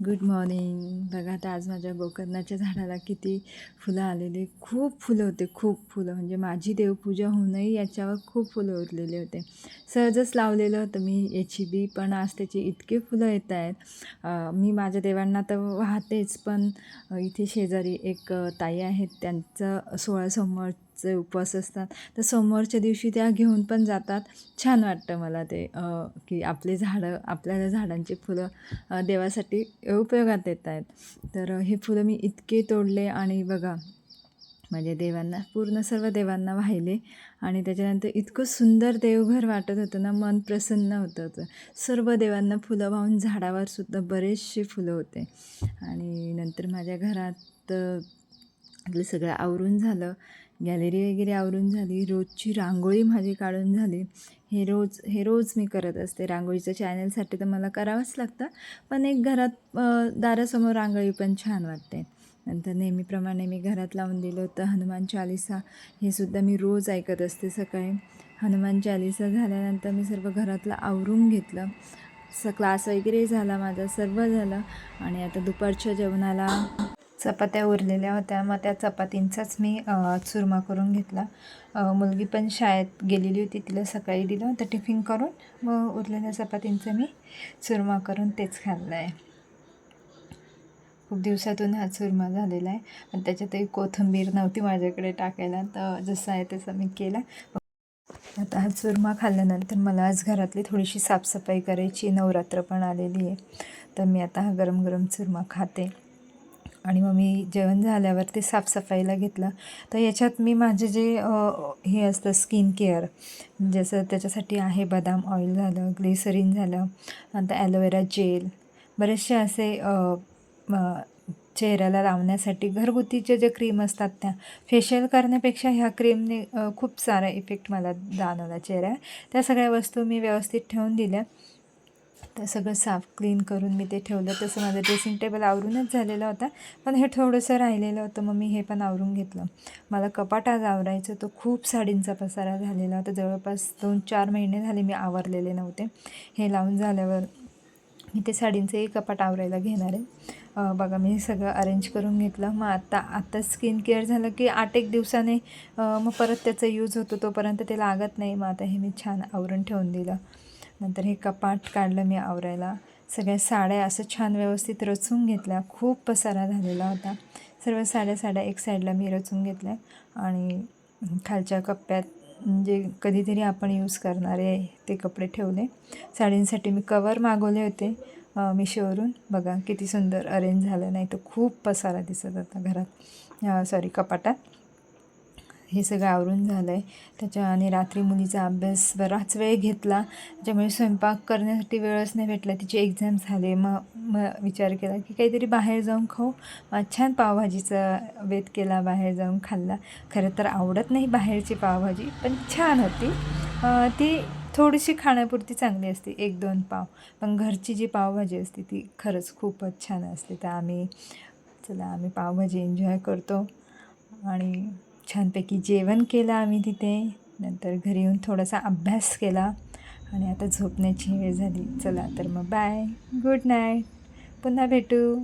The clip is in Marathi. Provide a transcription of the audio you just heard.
गुड मॉर्निंग बघा आता आज माझ्या गोकर्णाच्या झाडाला किती फुलं आलेली खूप फुलं होते खूप फुलं. म्हणजे माझी देवपूजा होऊनही याच्यावर खूप फुलं उरलेले होते. सहजच लावलेलं होतं मी याची बी पण आज त्याची इतके फुलं येत आहेत. मी माझ्या देवांना तर वाहतेच पण इथे शेजारी एक ताई आहेत. त्यांचं सोळा सोमवारचे उपवास असतात. तर सोमवारच्या दिवशी त्या घेऊन पण जातात. छान वाटतं मला ते की आपले झाडं आपल्या झाडांची फुलं देवासाठी उपयोगात येत आहेत तर हे फुलं मी इतके तोडले आणि बघा म्हणजे देवांना पूर्ण सर्व देवांना वाहिले आणि त्याच्यानंतर इतकं सुंदर देवघर वाटत होतं ना मन प्रसन्न होतं होतं. सर्व देवांना फुलं वाहून झाडावर सुद्धा बरेचसे फुलं होते. आणि नंतर माझ्या घरात आपलं सगळं आवरून झालं. गॅलरी वगैरे आवरून झाली. रोजची रांगोळी माझी काढून झाली. हे रोज हे रोज मी करत असते. रांगोळीचं चॅनलसाठी तर मला करावंच लागतं. पण एक घरात दारासमोर रांगोळी पण छान वाटते. नंतर नेहमीप्रमाणे मी घरात लावून दिलं होतं. हनुमान चालिसा हे सुद्धा मी रोज ऐकत असते सकाळी. हनुमान चालिसा झाल्यानंतर मी सर्व घरातलं आवरून घेतलं. स क्लास वगैरे झाला माझा सर्व झालं. आणि आता दुपारच्या जेवणाला चपात्या उरलेल्या होत्या. मग त्या चपातींचाच मी चुरमा करून घेतला. मुलगी पण शाळेत गेलेली होती. तिला सकाळी दिलं होतं टिफिन करून. मग उरलेल्या चपातींचा मी चुरमा करून तेच खाल्लं आहे खूप दिवसातून हा चुरमा झालेला आहे. आणि त्याच्यातही कोथिंबीर नव्हती माझ्याकडे टाकायला. तर जसं आहे तसं मी केला. आता हा चुरमा खाल्ल्यानंतर मला आज घरातली थोडीशी साफसफाई करायची. नवरात्र पण आलेली आहे. तर मी आता हा गरम गरम चुरमा खाते. आणि मग मी जेवण झाल्यावर ते साफसफाईला घेतलं. तर याच्यात मी माझे जे हे असतं स्किन केअर म्हणजे जसं त्याच्यासाठी आहे बदाम ऑइल झालं ग्लिसरीन झालं नंतर ॲलोवेरा जेल बरेचसे असे चेहऱ्याला लावण्यासाठी घरगुतीचे जे क्रीम असतात त्या फेशियल करण्यापेक्षा ह्या क्रीमने खूप सारा इफेक्ट मला जाणवला चेहऱ्या त्या सगळ्या वस्तू मी व्यवस्थित ठेवून दिल्या. तर सगळं साफ क्लीन करून मी ते ठेवलं. तसं माझं ड्रेसिंग टेबल आवरूनच झालेलं होता. पण हे थोडंसं राहिलेलं होतं. मग मी हे पण आवरून घेतलं. मला कपाट आज आवरायचं. तो खूप साडींचा पसारा झालेला होता. जवळपास दोन चार महिने झाले मी आवरलेले नव्हते. हे लावून झाल्यावर मी ते साडींचंही कपाट आवरायला घेणार आहे. बघा मी सगळं अरेंज करून घेतलं. मग आत्ता आत्ता स्किन केअर झालं की आठ एक दिवसाने मग परत त्याचा यूज होतो तोपर्यंत ते लागत नाही. मग आता हे मी छान आवरून ठेवून दिलं. नंतर हे कपाट काढलं मी आवरायला. सगळ्या साड्या असं छान व्यवस्थित रचून घेतल्या. खूप पसारा झालेला होता. सर्व साड्या साड्या एक साईडला मी रचून घेतल्या आणि खालच्या कप्प्यात जे कधीतरी आपण यूज करणारे ते कपडे ठेवले. साडींसाठी मी कवर मागवले होते मिशोवरून. बघा किती सुंदर अरेंज झालं. नाही तर खूप पसारा दिसत होता घरात. सॉरी कपाटात. हे सगळं आवरून झालं आहे त्याच्या आणि रात्री मुलीचा अभ्यास बराच वेळ घेतला. त्याच्यामुळे स्वयंपाक करण्यासाठी वेळच नाही भेटला. तिचे एक्झाम झाले. मग मग विचार केला की काहीतरी बाहेर जाऊन खाऊ. मग छान पावभाजीचा वेत केला बाहेर जाऊन खाल्ला. खरं तर आवडत नाही बाहेरची पावभाजी पण छान होती. ती थोडीशी खाण्यापुरती चांगली असते एक दोन पाव. पण घरची जी पावभाजी असते ती खरंच खूपच छान असते. तर आम्ही चला आम्ही पावभाजी एन्जॉय करतो. आणि छानपैकी जेवण केलं आम्ही तिथे. नंतर घरी येऊन थोडासा अभ्यास केला आणि आता झोपण्याची वेळ झाली. चला तर मग बाय गुड नाईट पुन्हा भेटू.